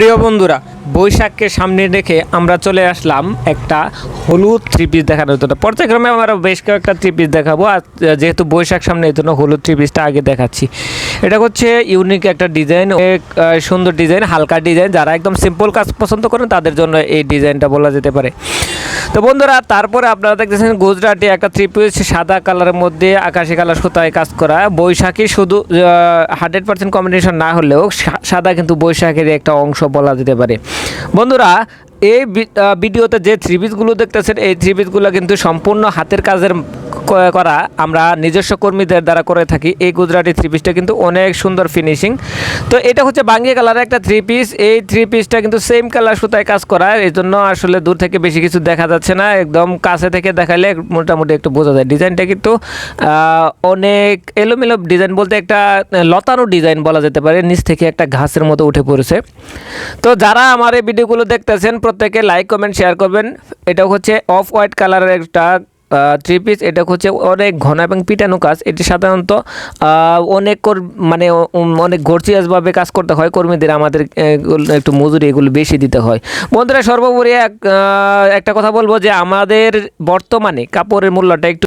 প্রিয় বন্ধুরা বৈশাখকে সামনে রেখে আমরা চলে আসলাম একটা হলুদ থ্রি পিস দেখানোর জন্য। পর্যায়ক্রমে আমরা বেশ কয়েকটা থ্রি পিস দেখাবো, আর যেহেতু বৈশাখ সামনে, এই জন্য হলুদ থ্রি পিসটা আগে দেখাচ্ছি। এটা হচ্ছে ইউনিক একটা ডিজাইন সুন্দর ডিজাইন হালকা ডিজাইন যারা একদম সিম্পল কাজ পছন্দ করেন, তাদের জন্য এই ডিজাইনটা বলা যেতে পারে। তো বন্ধুরা, তারপরে আপনারা দেখতেছেন গুজরাটি একটা থ্রি সাদা কালারের মধ্যে আকাশি কালার সুতায় কাজ করা। বৈশাখী শুধু হান্ড্রেড পার্সেন্ট কম্বিনেশন না হলেও সাদা কিন্তু বৈশাখের একটা অংশ বলা যেতে পারে। বন্ধুরা, এই ভিডিওতে যে থ্রি পিসগুলো দেখতেছেন, এই থ্রি পিসগুলো কিন্তু সম্পূর্ণ হাতের কাজের করা আমরা নিজস্ব কর্মীদের দ্বারা করে থাকি, এই গুজরাটি থ্রি পিসটা কিন্তু অনেক সুন্দর ফিনিশিং তো এটা হচ্ছে বাঙ্গি কালারের একটা থ্রি পিস এই থ্রি পিসটা কিন্তু সেম কালার সুতায় কাজ করা এই জন্য আসলে দূর থেকে বেশি কিছু দেখা যাচ্ছে না, একদম কাছে থেকে দেখালে মোটামুটি একটু বোঝা যায়। ডিজাইনটা কিন্তু অনেক এলোমেলো ডিজাইন বলতে একটা লতানো ডিজাইন বলা যেতে পারে, নিচ থেকে একটা ঘাসের মতো উঠে পড়েছে। তো যারা আমার এই ভিডিওগুলো দেখতেছেন, প্রত্যেকে লাইক কমেন্ট শেয়ার করবেন। এটা হচ্ছে অফ হোয়াইট কালারের একটা থ্রি পিস এটা হচ্ছে অনেক ঘন এবং পিটানো কাজ। এটি সাধারণত অনেক মানে অনেক গর্জিয়াসভাবে কাজ করতে হয়। কর্মীদের আমাদের একটু মজুরি এগুলো বেশি দিতে হয়। বন্ধুরা, সর্বোপরি এক একটা কথা বলব যে আমাদের বর্তমানে কাপড়ের মূল্যটা একটু